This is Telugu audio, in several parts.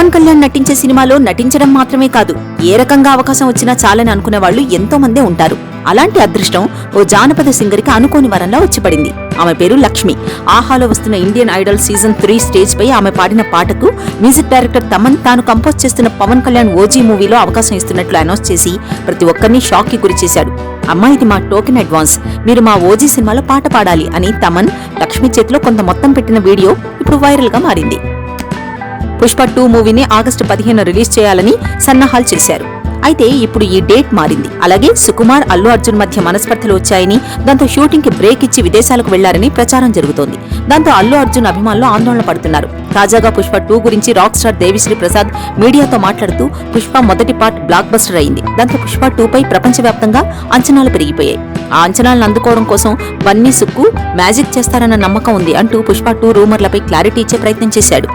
పవన్ కళ్యాణ్ నటించే సినిమాలో నటించడం మాత్రమే కాదు ఏ రకంగా అవకాశం వచ్చినా చాలని అనుకునే వాళ్ళు ఎంతో మందే ఉంటారు. అలాంటి అదృష్టం ఓ జానపద సింగర్కి అనుకోని వరంలా వచ్చి పడింది ఆమె పేరు లక్ష్మి. ఆహాలో వస్తున్న Indian Idol season three stage పై ఆమె పాడిన పాటకు మ్యూజిక్ డైరెక్టర్ తమన్ తాను కంపోజ్ చేస్తున్న పవన్ కళ్యాణ్ ఓజీ మూవీలో అవకాశం ఇస్తున్నట్లు అనౌన్స్ చేసి ప్రతి ఒక్కరిని షాక్కి గురి చేశాడు అమ్మా ఇది మా టోకెన్ అడ్వాన్స్. మీరు మా ఓజీ సినిమాలో పాట పాడాలి అని తమన్ లక్ష్మి చేతిలో కొంత మొత్తం పెట్టిన వీడియో ఇప్పుడు వైరల్గా మారింది. పుష్ప టూ మూవీని ఆగస్టు పదిహేను రిలీజ్ చేయాలని సన్నాహాలు చేశారు. అయితే ఇప్పుడు ఈ డేట్ మారింది. అలాగే సుకుమార్ అల్లు అర్జున్ మధ్య మనస్పర్ధలు వచ్చాయని దాంతో షూటింగ్కి బ్రేక్ ఇచ్చి విదేశాలకు వెళ్ళారని ప్రచారం జరుగుతోంది. దాంతో అల్లు అర్జున్ అభిమానులు ఆందోళన పడుతున్నారు. తాజాగా పుష్ప టూ గురించి రాక్ స్టార్ దేవిశ్రీ ప్రసాద్ మీడియాతో మాట్లాడుతూ పుష్ప మొదటి పార్ట్ బ్లాక్ బస్టర్ అయింది. దాంతో పుష్ప టూ పై ప్రపంచవ్యాప్తంగా అంచనాలు పెరిగిపోయాయి. ఆ అంచనాలను అందుకోవడం కోసం బన్నీ సుక్కు మ్యాజిక్ చేస్తారన్న నమ్మకం ఉంది అంటూ పుష్ప టూ రూమర్లపై క్లారిటీ ఇచ్చే ప్రయత్నం చేశాడు.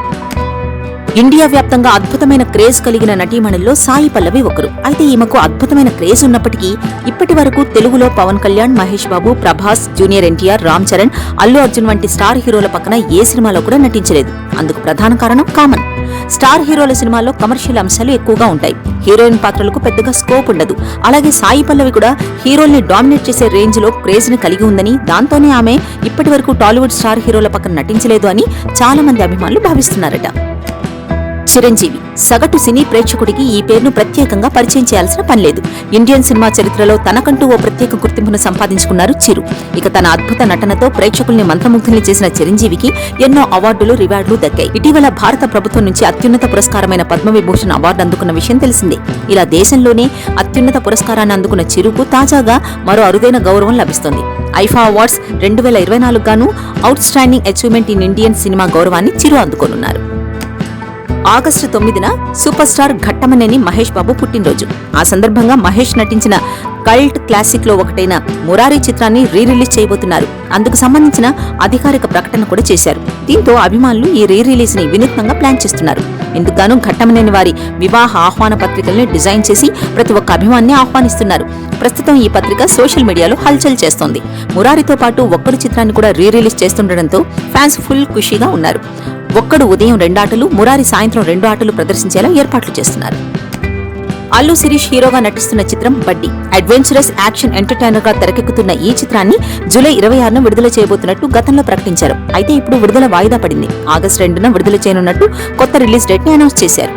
ఇండియా వ్యాప్తంగా అద్భుతమైన క్రేజ్ కలిగిన నటీమణుల్లో సాయి పల్లవి ఒకరు. అయితే ఈమెకు అద్భుతమైన క్రేజ్ ఉన్నప్పటికీ ఇప్పటి వరకు తెలుగులో పవన్ కళ్యాణ్ మహేష్ బాబు ప్రభాస్ జూనియర్ ఎన్టీఆర్ రామ్ చరణ్ అల్లు అర్జున్ వంటి స్టార్ హీరోల పక్కన ఏ సినిమాలో కూడా నటించలేదు. అందుకు ప్రధాన కారణం కామన్. స్టార్ హీరోల సినిమాల్లో కమర్షియల్ అంశాలు ఎక్కువగా ఉంటాయి. హీరోయిన్ పాత్రలకు పెద్దగా స్కోప్ ఉండదు. అలాగే సాయి పల్లవి కూడా హీరోల్ని డామినేట్ చేసే రేంజ్లో క్రేజ్ని కలిగి ఉందని దాంతోనే ఆమె ఇప్పటి వరకు టాలీవుడ్ స్టార్ హీరోల పక్కన నటించలేదు అని చాలా మంది అభిమానులు భావిస్తున్నారట. చిరంజీవి. సగటు సినీ ప్రేక్షకుడికి ఈ పేరును ప్రత్యేకంగా పరిచయం చేయాల్సిన పనిలేదు. ఇండియన్ సినిమా చరిత్రలో తనకంటూ ఓ ప్రత్యేక గుర్తింపును సంపాదించుకున్నారు చిరు. ఇక తన అద్భుత నటనతో ప్రేక్షకుల్ని మంత్రముగ్ధుల్ని చేసిన చిరంజీవికి ఎన్నో అవార్డులు రివార్డులు దక్కాయి. ఇటీవల భారత ప్రభుత్వం నుంచి అత్యున్నత పురస్కారమైన పద్మవిభూషణ్ అవార్డు అందుకున్న విషయం తెలిసిందే. ఇలా దేశంలోనే అత్యున్నత పురస్కారాన్ని అందుకున్న చిరుకు తాజాగా మరో అరుదైన గౌరవం లభిస్తోంది. ఐఫా అవార్డ్స్ రెండు వేల ఇరవై నాలుగు గాను outstanding achievement in Indian cinema గౌరవాన్ని చిరు అందుకోనున్నారు. ఆగస్టు తొమ్మిదిన సూపర్ స్టార్ ఘట్టమనేని మహేష్ బాబు పుట్టినరోజు. ఆ సందర్భంగా మహేష్ నటించిన కల్ట్ క్లాసిక్లో ఒకటైన మురారి చిత్రాన్ని రీ రిలీజ్ చేయబోతున్నారు. అందుకు సంబంధించిన అధికారిక ప్రకటన కూడా చేశారు. దీంతో అభిమానులు ఈ రీ రిలీజ్ని వినూత్నంగా ప్లాన్ చేస్తున్నారు. ఇందుకుగాను ఘట్టమనేని వారి వివాహ ఆహ్వాన పత్రికల్ని డిజైన్ చేసి ప్రతి ఒక్క అభిమాన్ని ఆహ్వానిస్తున్నారు. ప్రస్తుతం ఈ పత్రిక సోషల్ మీడియాలో హల్చల్ చేస్తోంది. మురారితో పాటు ఒక్కరి చిత్రాన్ని కూడా రీ రిలీజ్ చేస్తుండటంతో ఫ్యాన్స్ ఫుల్ ఖుషీగా ఉన్నారు. ఒక్కడు ఉదయం రెండాటలు మురారి సాయంత్రం రెండు ఆటలు ప్రదర్శించేలా ఏర్పాట్లు చేస్తున్నారు. అల్లు శిరీష్ హీరోగా నటిస్తున్న చిత్రం బడ్డీ. అడ్వెంచరస్ యాక్షన్ ఎంటర్టైనర్గా తెరకెక్కుతున్న ఈ చిత్రాన్ని జూలై ఇరవై ఆరున విడుదల చేయబోతున్నట్టు గతంలో ప్రకటించారు. అయితే ఇప్పుడు విడుదల వాయిదా పడింది. ఆగస్టు రెండున విడుదల చేయనున్నట్టు కొత్త రిలీజ్ డేట్ని అనౌన్స్ చేశారు.